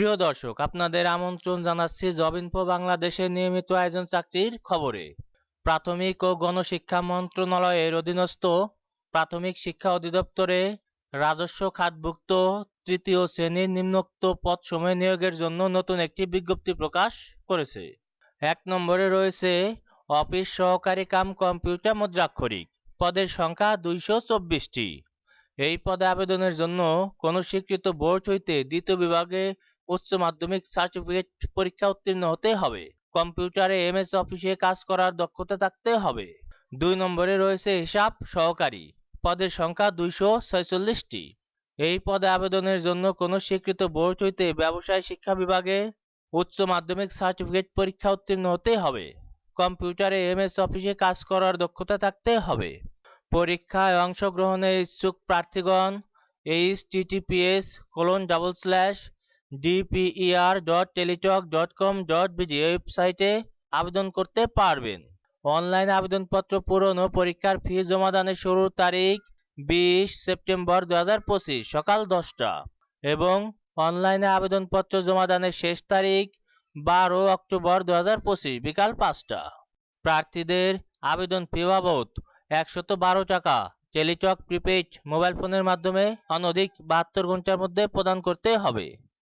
প্রিয় দর্শক, আপনাদের আমন্ত্রণ জানাচ্ছি জব ইনফো বাংলাদেশের নিয়মিত আয়োজন চাকরির খবরে। প্রাথমিক ও গণশিক্ষা মন্ত্রণালয়ের অধীনস্থ প্রাথমিক শিক্ষা অধিদপ্তরে রাজস্ব খাতভুক্ত তৃতীয় শ্রেণির নিম্নোক্ত পদসমূহে নিয়োগের জন্য নতুন একটি বিজ্ঞপ্তি প্রকাশ করেছে। এক নম্বরে রয়েছে অফিস সহকারী কাম কম্পিউটার মুদ্রাক্ষরিক, পদের সংখ্যা দুইশো চব্বিশটি। এই পদে আবেদনের জন্য কোনো স্বীকৃত বোর্ড হইতে দ্বিতীয় বিভাগে উচ্চ মাধ্যমিক সার্টিফিকেট পরীক্ষা উত্তীর্ণ হতে হবে। কম্পিউটারে এমএস অফিসে কাজ করার দক্ষতা থাকতে হবে। দুই নম্বরে রয়েছে হিসাব সহকারী। পদের সংখ্যা দুইশো ছয়চল্লিশটি। এই পদে আবেদনের জন্য কোনো স্বীকৃত বোর্ড হইতে ব্যবসায় শিক্ষা বিভাগে উচ্চ মাধ্যমিক সার্টিফিকেট পরীক্ষা উত্তীর্ণ হতে হবে। কম্পিউটারে এমএস অফিসে কাজ করার দক্ষতা থাকতে হবে। পরীক্ষায় অংশগ্রহণের ইচ্ছুক প্রার্থীগণ H T T P S colon double slash D P E R dot Teletalk dot com dot B D ওয়েবসাইটে আবেদন করতে পারবেন। অনলাইন আবেদনপত্র পূরণ ও পরীক্ষার ফি জমাদানের শুরুর তারিখ বিশ সেপ্টেম্বর দু হাজার পঁচিশ, সকাল দশটা। এবং অনলাইনে আবেদনপত্র জমাদানের শেষ তারিখ বারো অক্টোবর দু হাজার পঁচিশ, বিকাল পাঁচটা। প্রার্থীদের আবেদন ফি বাবদ একশত বারো টাকা টেলিটক প্রিপেইড মোবাইল ফোনের মাধ্যমে অনধিক বাহাত্তর ঘণ্টার মধ্যে প্রদান করতে হবে।